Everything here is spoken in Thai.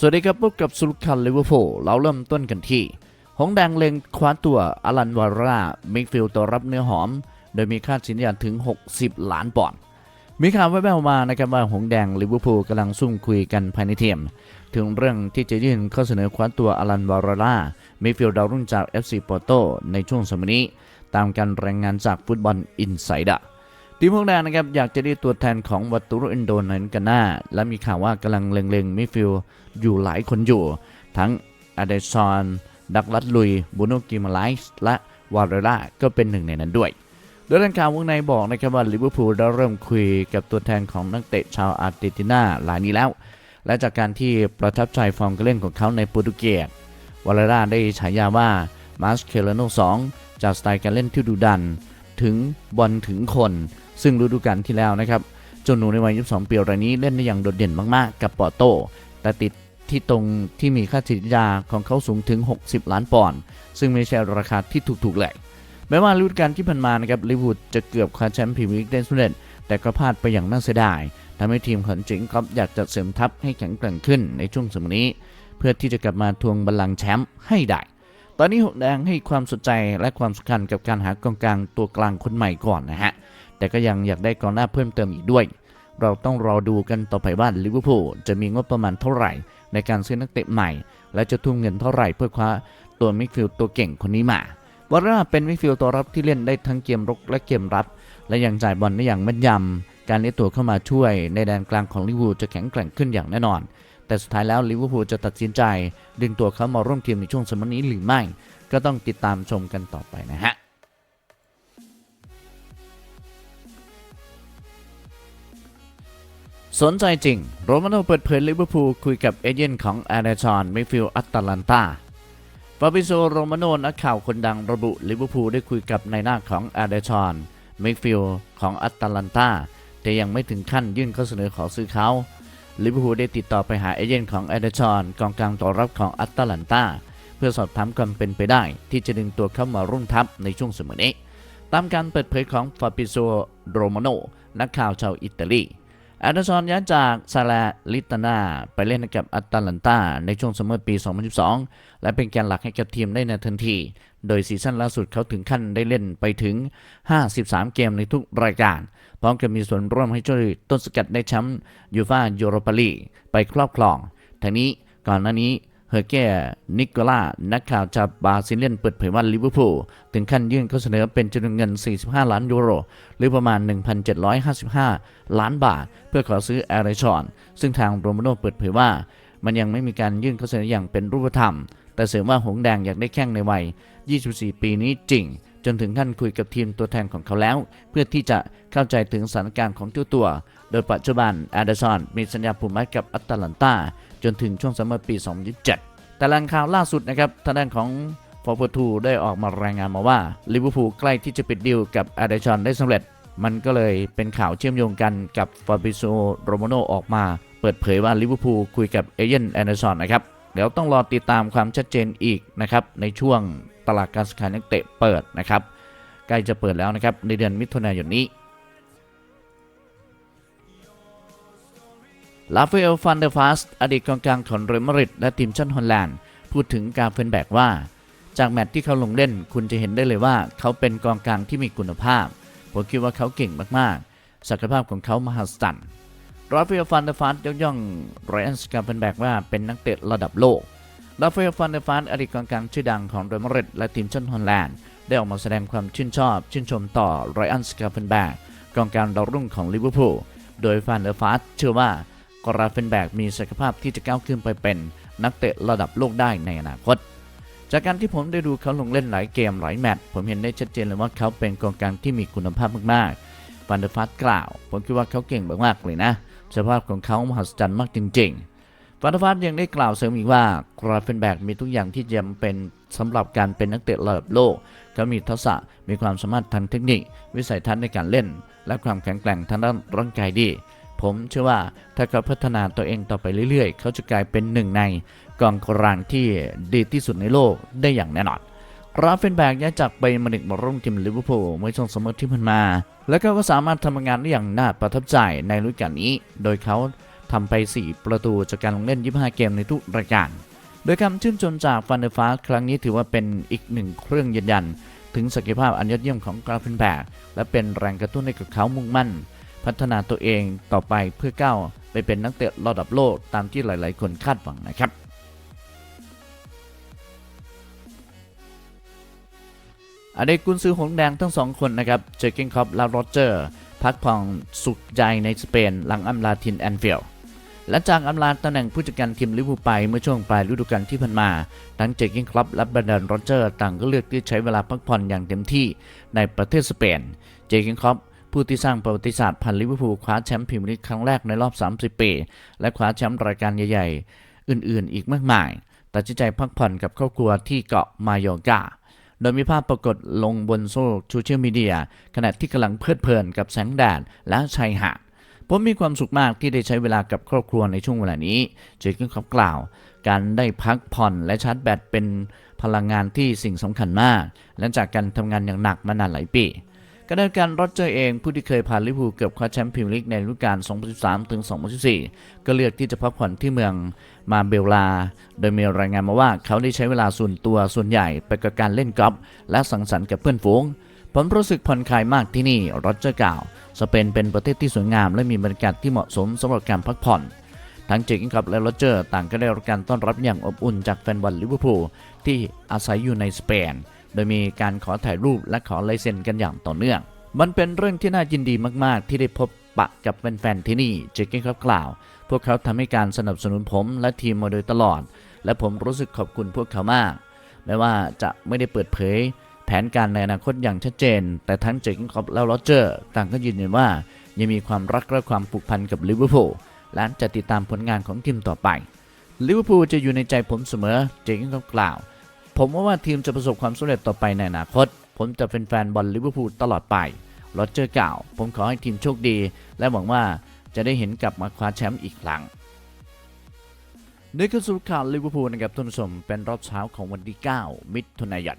สวัสดีครับพบกับสุลคันลิเวอร์พูลเราเริ่มต้นกันที่ หงแดงเล็งคว้าตัวอลันวาร่ามิกฟิลตัวรับเนื้อหอม โดยมีค่าสินยาถึง 60 ล้านปอนด์มีข่าวแว่วๆมานะครับว่าหงแดงลิเวอร์พูลกำลังซุ่มคุยกันภายในทีมถึงเรื่องที่จะยื่นข้อเสนอคว้าตัวอลันวาร่ามิกฟิลดาวรุ่งจาก FC โปโตในช่วงสมัยนี้ ตามการรายงานจากฟุตบอลอินไซด์ ทีมพวกแดงนะครับอยากจะได้ตัวแทนของวัตุรุอินโดนันกันหน้า และมีข่าวว่ากำลังเล็งๆมิฟิลอยู่หลายคนอยู่ ทั้งอเดซอน ดักลัดลุยบูโนกิมาไลส์และวาเรล่าก็เป็นหนึ่งในนั้นด้วย โดยทางข่าววงในบอกนะครับว่าลิเวอร์พูลได้เริ่มคุยกับตัวแทนของนักเตะชาวอาร์เจนตินารายนี้แล้ว และจากการที่ประทับใจฟอร์มการเล่นของเขาในโปรตุเกสวาเรล่าได้ฉายาว่ามาสเคลโน2จากสไตล์การเล่นที่ดุดัน ถึงบอลถึงคน ซึ่งฤดูกาลที่แล้วนะครับเจนหนูในวัย 22 ปีรายนี้เล่นได้อย่างโดดเด่นมากๆ กับปอโตแต่ติดที่ตรงที่มีค่าจิตยาของเขาสูงถึง 60 ล้านปอนด์ซึ่งไม่ใช่ราคาที่ถูกๆเลยแม้ว่าฤดูกาลที่ผ่านมานะครับลิเวอร์พูลจะเกือบคว้าแชมป์พรีเมียร์ลีกได้สำเร็จแต่ก็พลาดไปอย่างน่าเสียดายทำให้ทีมของจิงครับอยากจะเสริมทัพให้แข็งแกร่งขึ้นในช่วงสมัยนี้ เพื่อที่จะกลับมาทวงบัลลังก์แชมป์ให้ได้ ตอนนี้หกแดงให้ความสนใจและความสำคัญกับการหากองกลางตัวกลางคนใหม่ก่อนนะฮะ แต่ก็ยังอยากได้กองหน้าเพิ่มเติมอีกด้วย เราต้องรอดูกันต่อไปว่าลิเวอร์พูลจะมีงบประมาณเท่าไหร่ ในการซื้อนักเตะใหม่ และจะทุ่มเงินเท่าไหร่เพื่อคว้าตัวมิดฟิลด์ตัวเก่งคนนี้มาวาร่าเป็นมิดฟิลด์ตัวรับที่เล่นได้ทั้งเกมรุกและเกมรับ และยังจ่ายบอลได้อย่างแม่นยำการเลี้ยตัวเข้ามาช่วย ในแดนกลางของลิเวอร์พูลจะแข็งแกร่งขึ้นอย่างแน่นอน แต่สุดท้ายแล้วลิเวอร์พูลจะตัดสินใจ ดึงตัวเขามาร่วมทีมในช่วงสมัยนี้หรือไม่ ก็ต้องติดตามชมกันต่อไปนะฮะ สนใจจริง โรมาโนเปิดเผยลิเวอร์พูลคุยกับเอเจนต์ของแอเดชอนมิฟิลอัตแลนตาฟาบิโซโรมาโนนักข่าวคนดังระบุลิเวอร์พูลได้คุยกับนายหน้าของแอเดชอนมิฟิลของอัตแลนตาแต่ยังไม่ถึงขั้นยื่นข้อเสนอขอซื้อเขาลิเวอร์พูลได้ติดต่อไปหาเอเจนต์ของแอเดชอนกองกลางตัวรับของอัตแลนตาเพื่อสอบถามความเป็นไปได้ ที่จะดึงตัวเข้ามาร่วมทัพในช่วงสมัยนี้ตามการเปิดเผยของฟาบิโซโรมาโนนักข่าวชาวอิตาลี แอนเดอร์สันย้ายจากซาลาลิตานา ไปเล่นกับอัตแลนตาในช่วงซัมเมอร์ปี 2012 และเป็นแกนหลักให้กับทีมได้ในทันที โดยซีซั่นล่าสุดเขาถึงขั้นได้เล่นไปถึง 53 เกมในทุกรายการ พร้อมกับมีส่วนร่วมให้ช่วยต้นสกัดได้แชมป์ยูฟ่ายูโรปาลีไปครอบครองทั้งนี้ก่อนหน้านี้ เฮอร์แกนิโคล่า นักข่าวจากบราซิเลียนเปิดเผยว่าลิเวอร์พูลถึงขั้นยื่นข้อเสนอเป็นจำนวนเงิน 45 ล้านยูโร หรือประมาณ 1,755 ล้านบาท เพื่อขอซื้อแอริชอน ซึ่งทางโรมาโนเปิดเผยว่า มันยังไม่มีการยื่นข้อเสนออย่างเป็นรูปธรรม แต่เสริมว่าหงส์แดงอยากได้แข้งในวัย 24 ปีนี้จริง จนถึงขั้นคุยกับทีมตัวแทนของเขาแล้ว เพื่อที่จะเข้าใจถึงสถานการณ์ของเจ้าตัว โดยปัจจุบันแอดเดอร์สันมีสัญญาผูกมัดกับอัตแลนตาจนถึงช่วงซัมเมอร์ปี 2027 แต่แหล่งข่าวล่าสุดนะครับทางด้านของฟอร์เ t ทูได้ออกมารายงานมาว่าลิเวอร์พูลใกล้ที่จะปิดดีลกับอาเดชอนได้สำเร็จ มันก็เลยเป็นข่าวเชื่อมโยงกันกับฟาบิโซโรโมโนออกมาเปิดเผยว่าลิเวอร์พูลคุยกับเอเจนต์แอนเดอร์สันนะครับเดี๋ยวต้องรอติดตามความชัดเจนอีกนะครับในช่วง ตลาดการซื้อขายนักเตะเปิดนะครับใกล้จะเปิดแล้วนะครับในเดือนมิถุนายนนี้ลาฟเอลฟันเดอร์ฟาสอดีตกองกลางของเรอัลมาดริดและทีมชาติฮอลแลนด์ พูดถึงการเฟนแบกว่า จากแมตช์ที่เขาลงเล่น คุณจะเห็นได้เลยว่าเขาเป็นกองกลางที่มีคุณภาพ ผมคิดว่าเขาเก่งมากๆ ศักยภาพของเขามหัศจรรย์ราฟเอลฟันเดอร์ฟาสยกย่องไรอันสกาเฟนแบกว่าเป็นนักเตะระดับโลก ราฟาเอลฟันเดอร์ฟาสอดีตกองกลางชื่อดังของเรอัลมาดริดและทีมชาติฮอลแลนด์ ได้ออกมาแสดงความชื่นชอบ ชื่นชมต่อไรอันสกาเฟนแบกกองกลางดาวรุ่งของลิเวอร์พูล โดยฟันเดอร์ฟาสเชื่อว่ากราเฟนแบกมีศักยภาพที่จะก้าวขึ้นไปเป็น นักเตะระดับโลกได้ในอนาคต จากการที่ผมได้ดูเขาลงเล่นหลายเกมหลายแมตช์ผมเห็นได้ชัดเจนเลยว่าเขาเป็นกองกลางที่มีคุณภาพมากๆฟันเดอร์ฟัสกล่าว ผมคิดว่าเขาเก่งมากๆเลยนะสภาพของเขามหัศจรรย์มากจริง ๆ ฟันเดอร์ฟัสยังได้กล่าวเสริมอีกว่ากราเฟนแบกมีทุกอย่างที่จำเป็นสำหรับการเป็นนักเตะระดับโลก เขามีทักษะมีความสามารถทางเทคนิค วิสัยทัศน์ในการเล่น และความแข็งแกร่งทางด้านร่างกายดี ผมเชื่อว่าถ้าเขาพัฒนาตัวเองต่อไปเรื่อยๆ เขาจะกลายเป็นหนึ่งในกองกลางที่ดีที่สุดในโลกได้อย่างแน่นอนกราฟเฟนแบกย้ายจากไปมาดึกมาร่วมทีมลิเวอร์พูลเมื่อช่วงซัมเมอร์ที่ผ่านมา และเขาก็สามารถทำงานได้อย่างน่าประทับใจในฤดูกาลนี้ โดยเขา ทำไป 4 ประตูจากการลงเล่น 25 เกมในทุกรายการ โดยคำชื่นชมจากฟันเดอร์ฟาสครั้งนี้ถือว่าเป็นอีกหนึ่งเครื่องยืนยัน ถึงศักยภาพอันยอดเยี่ยมของกราฟเฟนแบกและเป็นแรงกระตุ้นให้กับเขามุ่งมั่น พัฒนาตัวเองต่อไปเพื่อก้าวไปเป็นนักเตะระดับโลกตามที่หลาย ๆ คนคาดหวังนะครับอดีตกุนซือหงแดงทั้งสองคนนะครับ เจอร์เกนคอปและโรเจอร์ พักผ่อนสุขใจในสเปน หลังอำลาทินแอนฟิลด์ และจากอำลาตำแหน่งผู้จัดการทีมลิเวอร์พูลไปเมื่อช่วงปลายฤดูกาลที่ผ่านมา ทั้งเจอร์เกนคลับและบรรดาโรเจอร์ต่างก็เลือกที่ใช้เวลาพักผ่อนอย่างเต็มที่ในประเทศสเปน เจอร์เกนคลับผู้ที่สร้างประวัติศาสตร์พันลิเวอร์พูลคว้าแชมป์พรีเมียร์ลีกครั้งแรกในรอบ 30 ปี และคว้าแชมป์รายการใหญ่ ๆ อื่นๆ อีกมากมาย ตัดสินใจพักผ่อนกับครอบครัวที่เกาะมาโยกาโดยมีภาพปรากฏลงบนโซเชียลมีเดียขณะที่กำลังเพลิดเพลินกับแสงแดดและชายหาด ผมมีความสุขมากที่ได้ใช้เวลากับครอบครัวในช่วงเวลานี้เจคินครับกล่าว การได้พักผ่อนและชาร์จแบตเป็นพลังงานที่สิ่งสำคัญมากและจากการทำงานอย่างหนักมานานหลายปีขณะเดียวกันโรเจอร์เองผู้ที่เคยพาลิเวอร์พูลเกือบคว้าแชมป์พรีเมียร์ลีกในฤดูกาล 2013ถึง2014 ก็เลือกที่จะพักผ่อนที่เมืองมาเบลลา โดยมีรายงานมาว่าเขาได้ใช้เวลาส่วนตัวส่วนใหญ่ไปกับการเล่นกอล์ฟและสังสรรค์กับเพื่อนฝูง ผมรู้สึกผ่อนคลายมากที่นี่โรเจอร์กล่าว สเปนเป็นประเทศที่สวยงามและมีบรรยากาศที่เหมาะสมสำหรับการพักผ่อน ทั้งเจคกับและโรเจอร์ต่างก็ได้รับการต้อนรับอย่างอบอุ่นจากแฟนบอลลิเวอร์พูลที่อาศัยอยู่ในสเปน โดยมีการขอถ่ายรูปและขอลายเซ็นกันอย่างต่อเนื่อง มันเป็นเรื่องที่น่ายินดีมากๆ ที่ได้พบปะกับแฟนๆที่นี่เจคิงครับกล่าว พวกเขาทำให้การสนับสนุนผมและทีมมาโดยตลอด และผมรู้สึกขอบคุณพวกเขามาก แม้ว่าจะไม่ได้เปิดเผย แผนการในอนาคตอย่างชัดเจน แต่ทั้งเจคิงคอปและโรเจอร์ต่างก็ยืนยันว่า ยังมีความรักและความผูกพันกับลิเวอร์พูลและจะติดตามผลงานของทีมต่อไปลิเวอร์พูลจะอยู่ในใจผมเสมอเจคิงคอปกล่าว ผมว่าว่าทีมจะประสบความสำเร็จต่อไปในอนาคต ผมจะเป็นแฟนบอลลิเวอร์พูลตลอดไปโรเจอร์กล่าว ผมขอให้ทีมโชคดี และหวังว่าจะได้เห็นกลับมาคว้าแชมป์อีกครั้งนี่คือสรุปข่าวลิเวอร์พูลนะครับท่านผู้ชมเป็นรอบเช้าของวันที่ 9 มิถุนายน